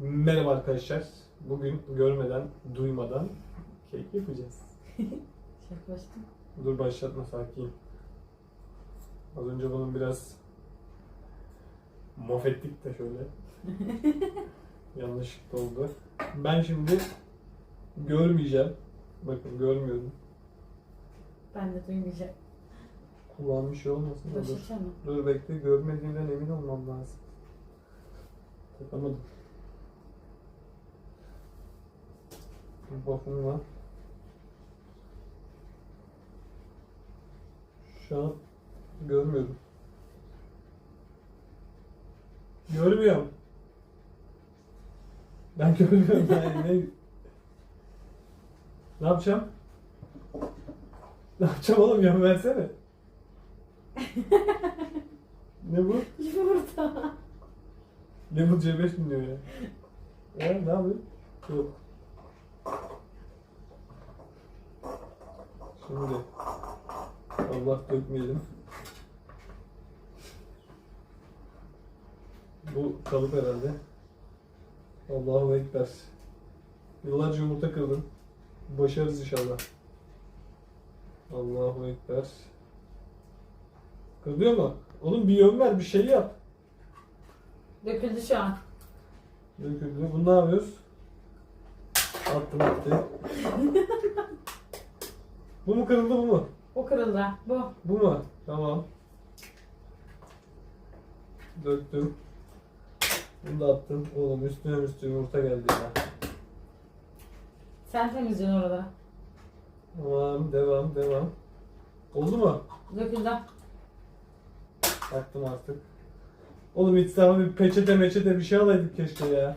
Merhaba arkadaşlar. Bugün görmeden, duymadan kek yapacağız. Yaklaştım. Dur başlatma sakin. Az önce bunun biraz mof ettik de şöyle. Yanlışlıkla oldu. Ben şimdi görmeyeceğim. Bakın görmüyorum. Ben de duymayacağım. Kulağım bir şey olmasın. da Dur. Başlayacağım mı? Dur bekle görmediğimden emin olmam lazım. Takamadım. Bir bakım var. Şu an görmüyorum. Görmüyorum. Ben görmüyorum. Yani ne... ne yapacağım? Ne yapacağım oğlum yön versene. ne bu? Yumurta. Ne bu C5 dinliyor ya? Ya ne yapıyor? Yok. Şimdi Allah dökmeyelim. Bu kalıp herhalde. Allahu Ekber. Yıllarca yumurta kırdım. Başarırız inşallah. Allahu Ekber. Kırılıyor mu? Oğlum bir yön ver, bir şey yap. Döküldü şu an. Döküldü. Bunu ne yapıyoruz? Attım attı. Bu mu kırıldı bu mu? O kırıldı. Bu. Bu mu? Tamam. Döktüm. Bunu da attım. Oğlum üstüne üstüne yumurta geldi ya. Sen temizliyorsun oraları. Tamam devam devam. Oldu mu? Döküldü. Attım artık. Oğlum hiç sana bir peçete meçete bir şey alaydık keşke ya.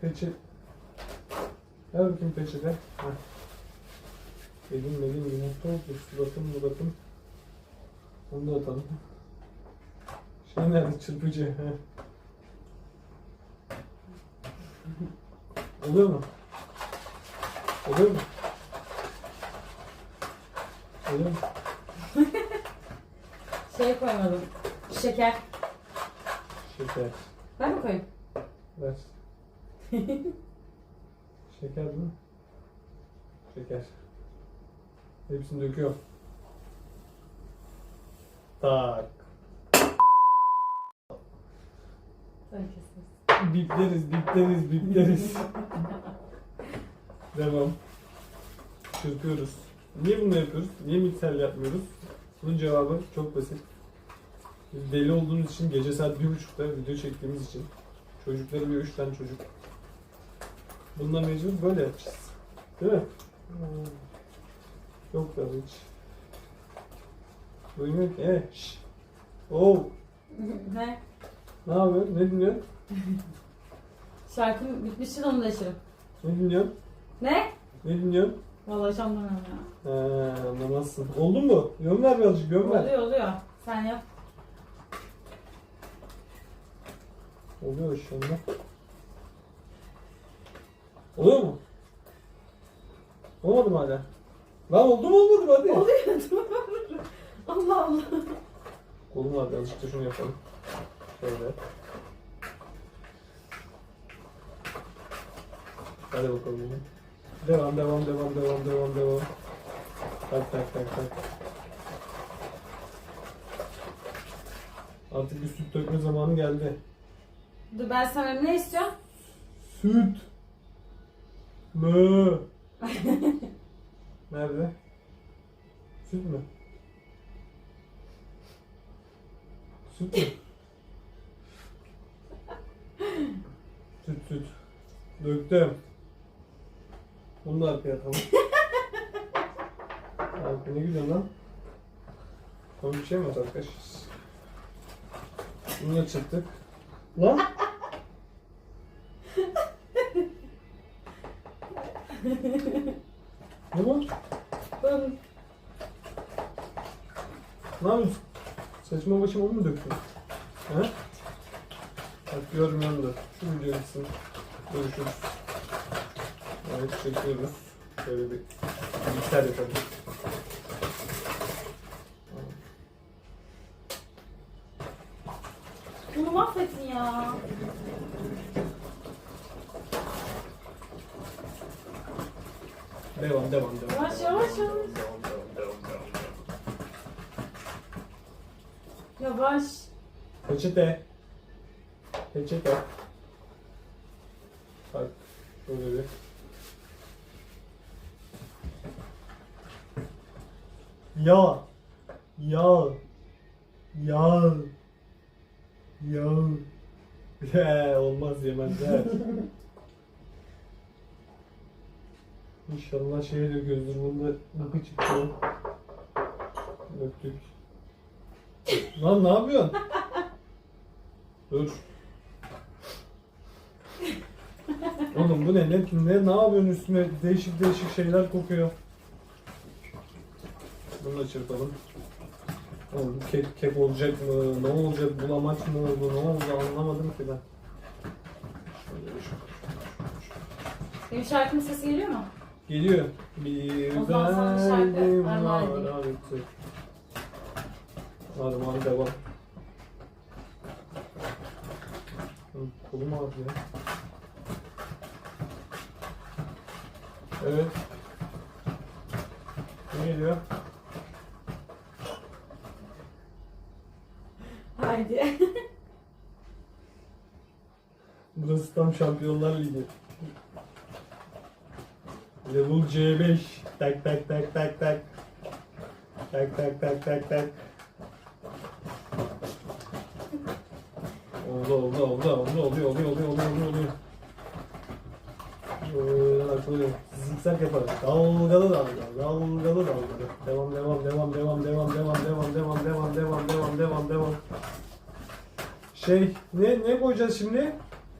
Peçete. Ver bakayım peçete. Heh. Elim elim yumurta oldu. Suratım muratım. Onu da atalım. Şey nerede çırpıcı? Oluyor mu? Oluyor mu? Oluyor mu? Şey koymadım. Şeker. Şeker. Ben mi koyayım? Ver. Şeker değil mi? Şeker. Hepsini döküyorum. Tak. Bipleriz, bipleriz, bipleriz. Devam. Çırpıyoruz. Niye bunu yapıyoruz? Niye mikserle yapmıyoruz? Bunun cevabı çok basit. Biz deli olduğumuz için gece saat bir buçukta video çektiğimiz için çocukları bir üç tane çocuk. Bundan mecbur böyle yapacağız. Değil mi? Hmm. Çok da hiç. Duymuyor ki. Eh, şş. Oh. ne? Ne yapıyorsun? Ne dinliyorsun? Şarkım bitmişti de onu da içerim. Ne dinliyorsun? Ne? Ne dinliyorsun? Vallahi hiç anlamıyorum ya. He, anlamazsın. Oldu mu? Yön ver birazcık, yön ver. Oluyor oluyor. Sen yap. Oluyor şu anda. Oluyor mu? Olmadı mı hala? Lan oldu mu olmadı mı hadi? Oluyor. Allah Allah. Kolum vardı azıcık da şunu yapalım. Şöyle. Hadi bakalım. oğlum. Devam devam devam devam devam devam. Tak tak tak tak. Artık bir süt dökme zamanı geldi. Dur ben sana ne istiyorum? Süt. Mö. Nerede? Süt mü? Süt mü? süt süt. Döktüm. Bunu da arkaya atalım. Abi ne güzel lan. Komik bir şey mi arkadaşlar? Bunu da çıktık. Lan! ne bu? Ben Ne yapıyorsun? Saçma başıma mu döktün? He? Bak görmüyorum da. Şu video bitsin. Görüşürüz. Evet çekiyoruz. Şöyle bir mikser yapalım. bunu mahvettin ya. ya. Devam devam devam. Yavaş, devam, yavaş, devam, yavaş. Devam devam devam devam. devam. Yavaş. Peçete. Peçete. Bak şöyle bir. Ya. Ya. Ya. Ya. He, olmaz yemezler. İnşallah şeye döküyoruzdur. Bunda nakı çıktı. Döktük. Lan ne yapıyorsun? Dur. Oğlum bu ne? Ne, ne, ne yapıyorsun üstüne? Değişik değişik şeyler kokuyor. Bunu da çırpalım. Oğlum kek, kek olacak mı? Ne olacak? Bulamaç mı oldu? Ne oldu? Anlamadım ki ben. Benim şarkımın sesi geliyor mu? Geliyor. Bir O zaman sana bir şarkı derdim armağan var edeyim. artık. Armağan devam. Kolum ağrıyor. Evet. Ne geliyor? Haydi. Burası tam Şampiyonlar Ligi. Level C5. Tak tak tak tak tak. Tak tak tak tak tak. Oldu oldu oldu oldu oluyor oluyor oluyor oluyor oluyor oluyor. Böyle. Zikzak yaparak. Dalgalı dalga. Dalgalı dalga. Devam devam devam devam devam devam devam devam devam devam devam devam devam. Şey ne ne koyacağız şimdi?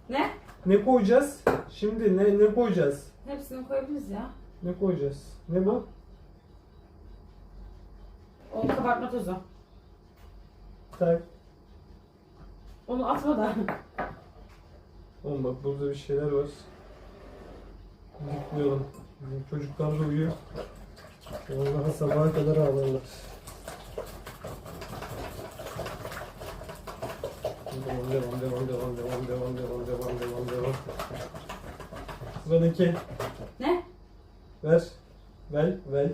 ne? Ne koyacağız? Şimdi ne ne koyacağız? Hepsini koyabiliriz ya. Ne koyacağız? Ne bu? O kabartma tozu. Tak. Onu atma da. Oğlum bak burada bir şeyler var. Yıkmayalım. Bizim çocuklar da uyuyor. Vallahi sabaha kadar ağlarlar. Devam devam devam devam devam devam devam devam devam devam. Sıradaki. Ne? Ver. Ver. Ver.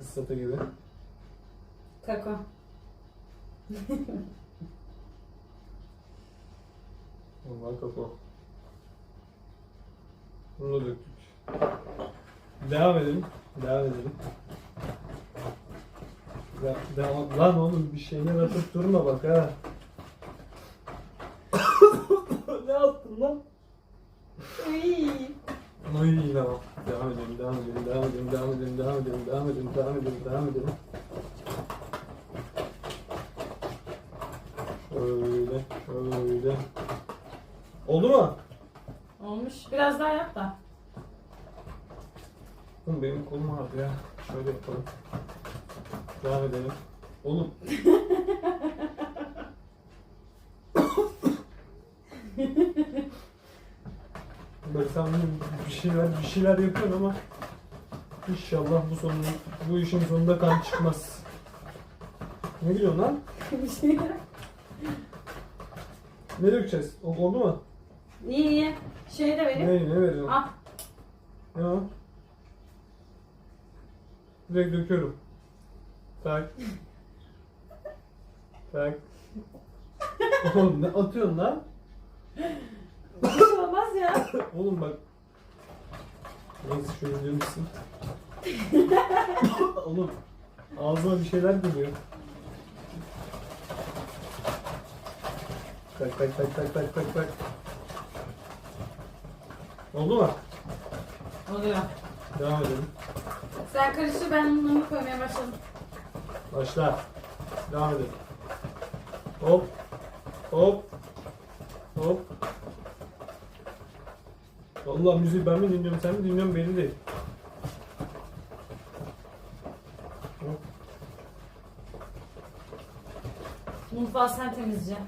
Islata gibi. Kako. Vallahi kafa. Bunu da döktük. Devam edelim. Devam edelim. Ya, devam. Lan oğlum bir şeyler atıp durma bak ha. ne attın lan? Uy. Ay tamam. Devam edelim, devam edelim, devam edelim, devam edelim, devam edelim, devam edelim, devam edelim, devam edelim. Şöyle, şöyle. Oldu mu? Olmuş. Biraz daha yap da. Oğlum benim ağrıdı ya. Şöyle yapalım. Devam edelim. Oğlum. Bak sen bir şeyler bir şeyler yapıyorsun ama inşallah bu sonu bu işin sonunda kan çıkmaz. Ne diyorsun lan? Bir şey. Ne dökeceğiz? O- Oldu mu? İyi iyi. Şey de vereyim. Ne ne veriyorsun? Al. Ne o? Direkt döküyorum. Tak. Tak. Oğlum ne atıyorsun lan? Bir şey olmaz ya. Oğlum bak. Neyse şöyle diyor musun? Oğlum ağzıma bir şeyler geliyor. Tak tak tak tak tak tak tak. Oldu mu? Oluyor. Devam edelim. Sen karıştır ben bunları koymaya başladım. Başla. Devam edelim. Hop. Hop. Hop. Vallahi müziği ben mi dinliyorum sen mi dinliyorsun belli değil. Hop. Mutfağı sen temizleyeceksin.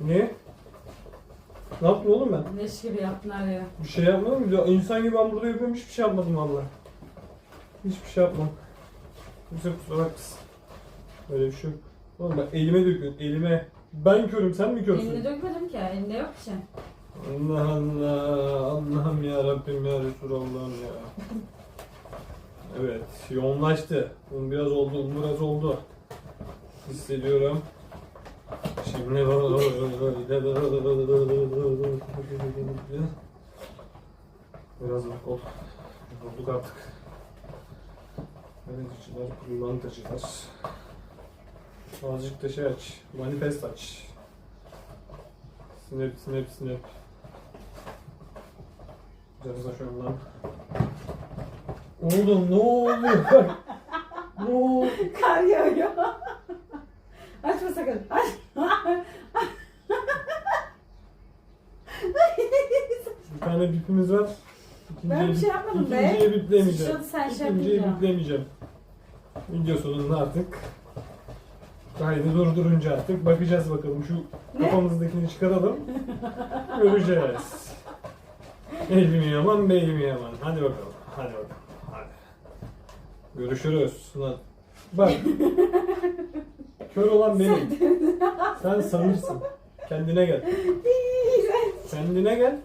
Ne? Ne yaptın oğlum ben? Leş gibi yaptın her yere. Bir şey yapmadım. Ya insan gibi ben burada yapıyorum hiçbir şey yapmadım vallahi. Hiçbir şey yapmam. Kimse kusura bakmasın. Öyle bir şey yok. Oğlum bak elime dökün. Elime. Ben körüm sen mi Elini körsün? dökmedim ki. Elinde yok şey. Allah Allah. Allah'ım ya Rabbim ya Resulallah'ım ya. Evet yoğunlaştı. Un biraz oldu, un biraz oldu. Hissediyorum. Şimdi biraz ol. Yorulduk artık. Yöneticiler, kullanıcılar. Azıcık da şey aç. Manifest aç. Snap, snap, snap. Biraz da şundan. Oğlum ne oluyor? ne oluyor? Kar yağıyor. Açma sakın. Aç. Bir tane bipimiz var. Ben bir şey yapmadım be. İkinciye bipleyemeyeceğim. Sıçradı sen şey İkinciye yapınca. bipleyemeyeceğim. Video sonunda artık kaydı durdurunca artık bakacağız bakalım şu Ne? kafamızdakini çıkaralım. Göreceğiz. El mi yaman, bey mi yaman? Hadi bakalım. Hadi bakalım. Hadi. Görüşürüz. Lan. Bak. Kör olan benim. Sen sanırsın. Kendine gel. İğrenç. Kendine gel.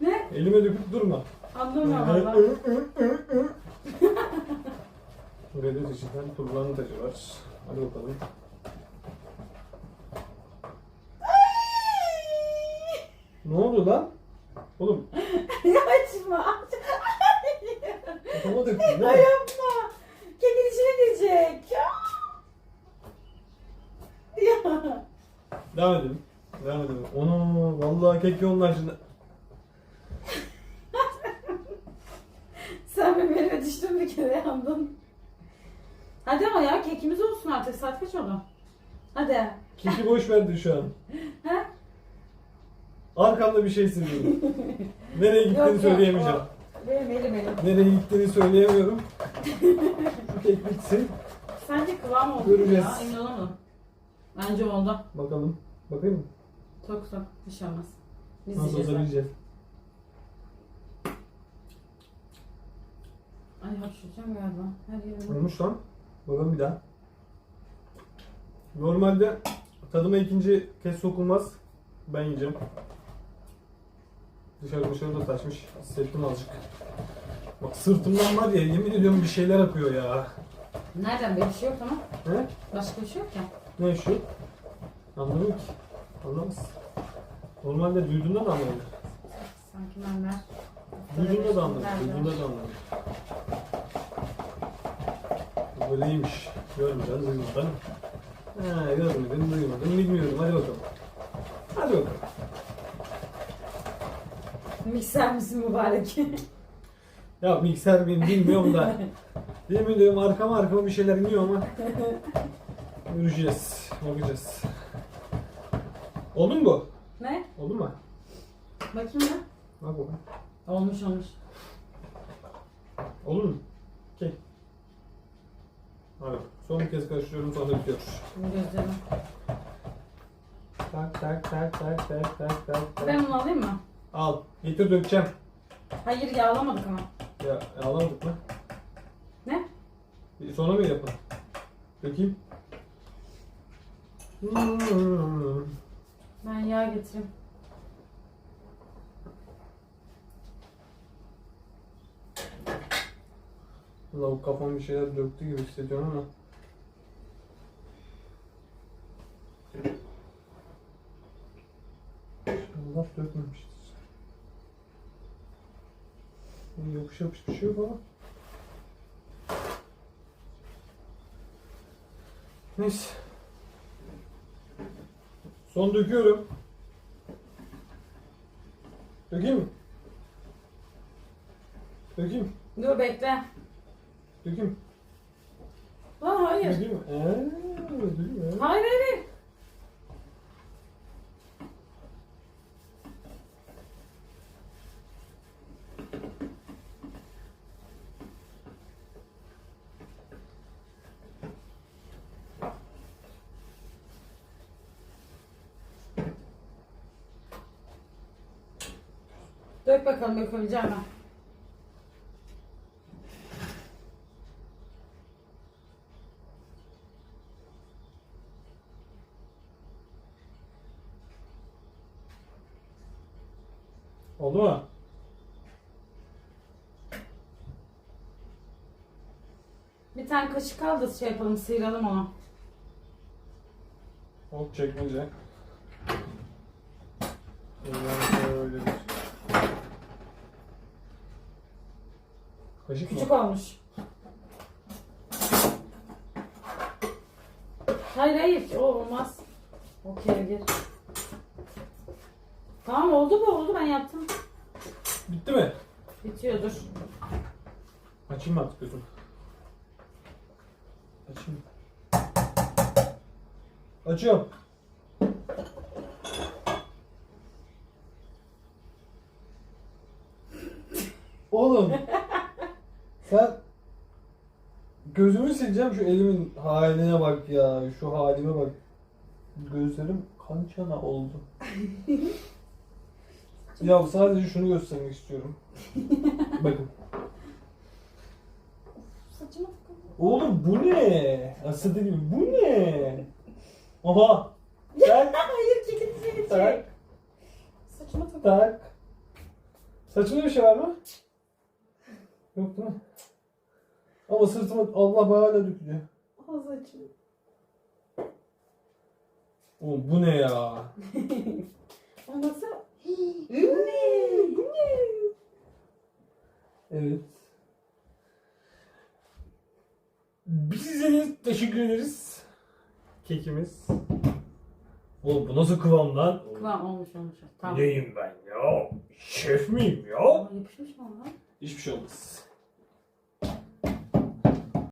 Ne? Elime döküp durma. Anlamıyorum valla. Reddit içinden turbanın tacı var. Hadi bakalım. Ne oldu lan? Oğlum Açma. kafama döktün değil mi? yapma. Kekin içine girecek. Ya. Ya. Devam edelim. Devam edelim. Onu vallahi kek yoğunlaştı. Sen benim elime düştün bir kere yandın. Hadi ama ya kekimiz olsun artık. Saat kaç oldu? Hadi. Keki boş verdi şu an. He? Arkamda bir şey hissediyorum. Nereye gittiğini söyleyemeyeceğim. o Benim elim elim. Nereye gittiğini söyleyemiyorum. Şu kek bitsin. Sence kıvam oldu mu Göreceğiz. ya? Emin olamadım. Bence oldu. Bakalım. Bakayım mı? Çok çok. Bir şey olmaz. Biz Nasıl yiyeceğiz. olsa bileceğiz. Ay hapşıracağım galiba. Her yerim. Olmuş lan. Bakalım bir daha. Normalde tadıma ikinci kez sokulmaz. Ben yiyeceğim. Dışarı dışarı da taşmış. Hissettim azıcık. Bak sırtımdan var ya yemin ediyorum bir şeyler akıyor ya. Nereden bir şey yok ama. He? Başka bir şey yok ya. Ne şu? Anlamıyorum ki. Anlamaz. Normalde duyduğunda da anlamıyor. Sanki ben ver. Duyduğunda da anlamıyor. Duyduğunda da anlamıyor. Böyleymiş. Görmeden, duymadan. Ha, görmedim, duymadım, bilmiyorum. Hadi bakalım. Hadi bakalım. Mikser misin mübarek? Ya mikser miyim bilmiyorum da. Yemin ediyorum arkama arkama bir şeyler iniyor ama. Göreceğiz. Bakacağız. Oldu mu bu? ne? Oldu mu? Bakayım ya. Bak bakalım. Olmuş olmuş. Olur mu? Okey. Hadi. Son bir kez karıştırıyorum sonra bitiyor. Gözlerim. Tak tak tak tak tak tak tak tak. Ben bunu alayım mı? Al. Getir dökeceğim. Hayır yağlamadık ama. Ya alamadık mı? Ne? Bir Sonra mı yapın? Dökeyim. Hmm. Ben yağ getireyim. Lavuk kafam bir şeyler döktü gibi hissediyorum ama. İnşallah dökmemiştir. İyi, Yapış yapış bir şey yok ama. Neyse. Son döküyorum. Dökeyim mi? Dökeyim. Dur bekle. Dökeyim. Lan hayır. Dökeyim mi? Eee, dökeyim mi? Hayır hayır hayır. Dök bakalım yapabileceğim mi? Oldu mu? Bir tane kaşık al şey yapalım, sıyıralım onu. Ol çekmece. Kaşık mı? Küçük olmuş. Hayır hayır o olmaz. O kevgir. Tamam oldu bu oldu ben yaptım. Bitti mi? Bitiyordur. Açayım mı artık gözüm? Açayım. Açıyorum. Oğlum. Sen gözümü sileceğim şu elimin haline bak ya. Şu halime bak. Gözlerim kan çana oldu. ya sadece şunu göstermek istiyorum. Bakın. Saçıma takıldı. Oğlum bu ne? Asıl gibi bu ne? Oha. Tak Hayır kilitli bir tak. Saçıma takıldı. tak. Saçında bir şey var mı? Yok değil mi? Ama sırtıma Allah hala dökülüyor. O saçım. Oğlum bu ne ya? Olmasa... Bu ne? Bu ne? Evet. Bize teşekkür ederiz. Kekimiz. Oğlum bu nasıl kıvam lan? Kıvam olmuş olmuş. Tamam. Neyim ben ya? Şef miyim ya? Aa, Yapışmış mı ona? Hiçbir şey olmaz.